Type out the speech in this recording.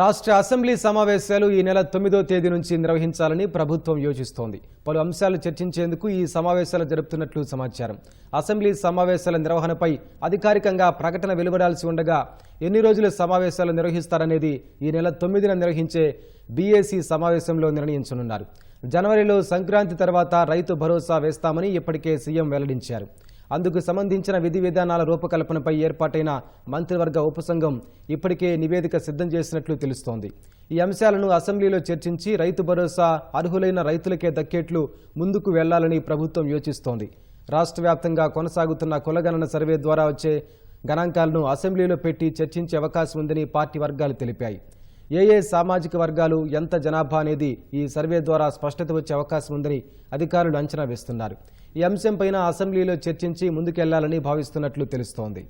రాష్ట్ర అసెంబ్లీ సమావేశాలు ఈ నెల తొమ్మిదో తేదీ నుంచి నిర్వహించాలని ప్రభుత్వం యోచిస్తోంది. పలు అంశాలు చర్చించేందుకు ఈ సమావేశాలు జరుపుతున్నట్లు సమాచారం. అసెంబ్లీ సమావేశాల నిర్వహణపై అధికారికంగా ప్రకటన వెలువడాల్సి ఉండగా ఎన్ని రోజులు సమావేశాలు నిర్వహిస్తారనేది ఈ నెల తొమ్మిదిన నిర్వహించే బీఏసీ సమావేశంలో నిర్ణయించనున్నారు. జనవరిలో సంక్రాంతి తర్వాత రైతు భరోసా వేస్తామని ఇప్పటికే సీఎం వెల్లడించారు. అందుకు సంబంధించిన విధి విధానాల రూపకల్పనపై ఏర్పాటైన మంత్రివర్గ ఉపసంఘం ఇప్పటికే నివేదిక సిద్ధం చేసినట్లు తెలుస్తోంది. ఈ అంశాలను అసెంబ్లీలో చర్చించి రైతు భరోసా అర్హులైన రైతులకే దక్కేట్లు ముందుకు వెళ్ళాలని ప్రభుత్వం యోచిస్తోంది. రాష్ట్ర వ్యాప్తంగా కొనసాగుతున్న కులగణన సర్వే ద్వారా వచ్చే గణాంకాలను అసెంబ్లీలో పెట్టి చర్చించే అవకాశం ఉందని పార్టీ వర్గాలు తెలిపాయి. ఏ ఏ సామాజిక వర్గాలు ఎంత జనాభా అనేది ఈ సర్వే ద్వారా స్పష్టత వచ్చే అవకాశం ఉందని అధికారులు అంచనా వేస్తున్నారు. ఈ అంశంపైన అసెంబ్లీలో చర్చించి ముందుకెళ్ళాలని భావిస్తున్నట్లు తెలుస్తోంది.